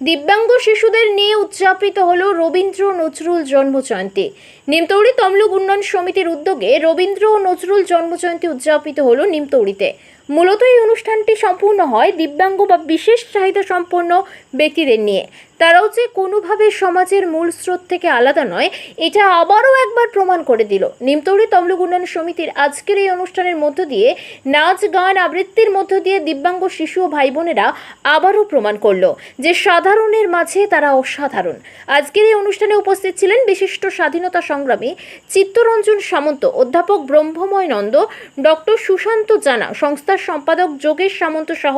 দিব্যাঙ্গ শিশুদের নিয়ে উদযাপিত হলো রবীন্দ্র নজরুল জন্মজয়ন্তী। নিমতৌড়ি তমলুক উন্নয়ন সমিতির উদ্যোগে রবীন্দ্র ও নজরুল জন্মজয়ন্তী উদযাপিত হলো নিমতৌড়িতে। মূলত এই অনুষ্ঠানটি সম্পূর্ণ হয় দিব্যাঙ্গ বা বিশেষ চাহিদা সম্পন্ন ব্যক্তিদের নিয়ে। তারাও যে কোনোভাবে সমাজের মূল স্রোত থেকে আলাদা নয়, এটা আবারও একবার প্রমাণ করে দিল। নিমতৌড়ি তমলুক উন্নয়ন সমিতির আজকের এই অনুষ্ঠানের মধ্য দিয়ে নাচ, গান, আবৃত্তির মধ্য দিয়ে দিব্যাঙ্গ শিশু ও ভাই বোনেরা আবারও প্রমাণ করল যে সাধারণের মাঝে তারা অসাধারণ। আজকের এই অনুষ্ঠানে উপস্থিত ছিলেন বিশিষ্ট স্বাধীনতা সংগ্রামী চিত্তরঞ্জন সামন্ত, অধ্যাপক ব্রহ্মময় নন্দ, ডক্টর সুশান্ত জানা, সংস্থার সম্পাদক যোগেশ সামন্ত সহ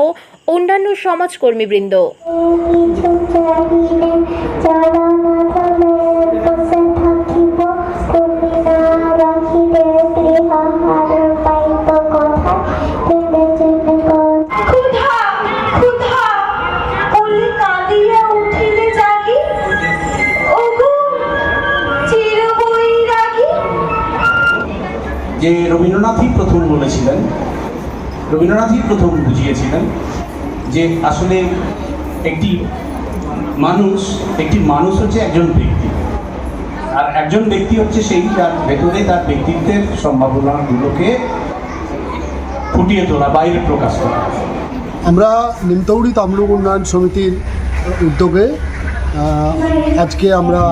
অন্যান্য সমাজকর্মীবৃন্দ। যে রবীন্দ্রনাথই প্রথম বলেছিলেন রবীন্দ্রনাথই প্রথম বুঝিয়েছিলেন যে আসলে একটি মানুষ, একটি মানুষ হচ্ছে একজন ব্যক্তি। আর একজন ব্যক্তি হচ্ছে সেই যার ভেতরে তার ব্যক্তিত্বের সম্ভাবনাগুলোকে ফুটিয়ে তোলা, বাইরে প্রকাশ করা। আমরা নিমতৌড়ি তামলুক উন্নয়ন সমিতির উদ্যোগে আজকে আমরা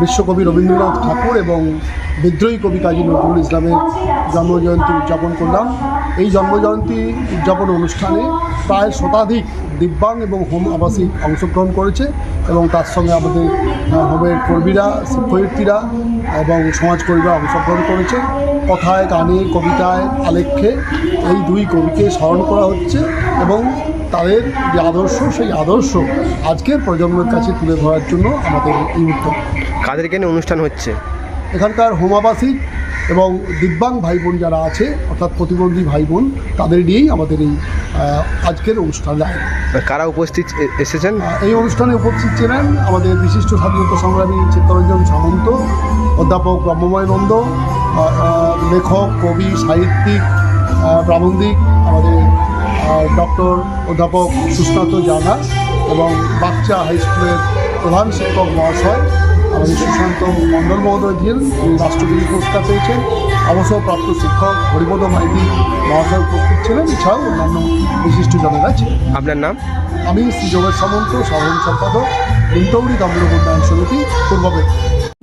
বিশ্বকবি রবীন্দ্রনাথ ঠাকুর এবং বিদ্রোহী কবি কাজী নজরুল ইসলামের জন্মজয়ন্তী উদযাপন করলাম। এই জন্মজয়ন্তী উদযাপন অনুষ্ঠানে প্রায় শতাধিক দিব্যাং এবং হোম আবাসিক অংশগ্রহণ করেছে এবং তার সঙ্গে আমাদের হোমের কর্মীরা, শিক্ষয়িত্রীরা এবং সমাজকর্মীরা অংশগ্রহণ করেছে। কথায় গানে কবিতায় আলেখ্যে এই দুই কবিকে স্মরণ করা হচ্ছে এবং তাদের যে আদর্শ সেই আদর্শ আজকের প্রজন্মের কাছে তুলে ধরার জন্য আমাদের এই উদ্যোগ। কাদেরকে নিয়ে অনুষ্ঠান হচ্ছে? এখানকার হোমাবাসিক এবং দিব্যাং ভাই বোন যারা আছে অর্থাৎ প্রতিবন্ধী ভাই বোন তাদের নিয়েই আমাদের এই আজকের অনুষ্ঠান কারা উপস্থিত এসেছেন? এই অনুষ্ঠানে উপস্থিত ছিলেন আমাদের বিশিষ্ট স্বাধীনতা সংগ্রামী চিত্তরঞ্জন সামন্ত অধ্যাপক ব্রহ্মময় নন্দ লেখক কবি সাহিত্যিক প্রাবন্ধিক আমাদের ডক্টর অধ্যাপক সুস্নাত জানা এবং বাচ্চা হাই স্কুলের প্রধান শিক্ষক মহাশয় আমাদের সুশান্ত মণ্ডল মহোদয় তিনি রাষ্ট্রপতি পুরস্কার পেয়েছেন। অবসরপ্রাপ্ত শিক্ষক হরিপদ মাইতি মহাশয় উপস্থিত ছিলেন এছাড়াও অন্যান্য বিশিষ্ট জনেরা ছিলেন। আপনার নাম? আমি শ্রী যোগেশ সামন্ত সাধারণ সম্পাদক নিমতৌড়ি তমলুক উন্নয়ন সমিতি পূর্ব।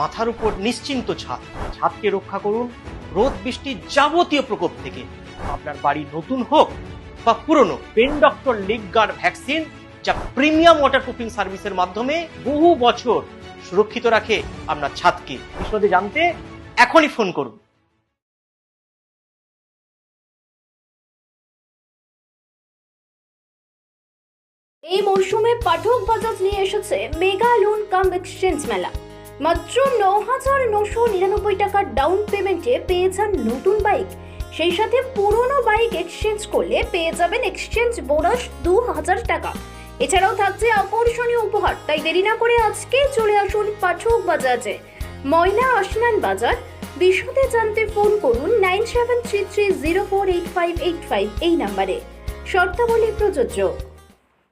মাথার উপর নিশ্চিন্ত ছাদ। ছাদকে রক্ষা করুন রোদ বৃষ্টির যাবতীয় প্রকোপ থেকে। আপনার বাড়ি নতুন হোক বা পুরনো, pen doctor leak guard vaccine যা প্রিমিয়াম ওয়াটারপ্রুফিং সার্ভিসের মাধ্যমে বহু বছর সুরক্ষিত রাখে আপনার ছাদকে। বিশদে জানতে এখনই ফোন করুন। এই মরশুমে পাঠক বাজাজ নিয়ে এসেছে মেগা লোন কাম এক্সচেঞ্জ মেলা। মাত্র ন হাজার নশো নিরানব্বই টাকার ডাউন পেমেন্টে পেয়ে যান নতুন বাইক সেই সাথে পুরনো বাইক এক্সচেঞ্জ করলে পেয়ে যাবেন এক্সচেঞ্জ বোনাস দু হাজার টাকা। এছাড়াও থাকছে আকর্ষণীয় উপহার, তাই দেরি না করে আজকে চলে আসুন পাঠক বাজাজে। ময়না আসনান বাজার, বিশদে জানতে ফোন করুন nine seven three three zero four eight five eight five এই নাম্বারে শর্তাবলী প্রযোজ্য।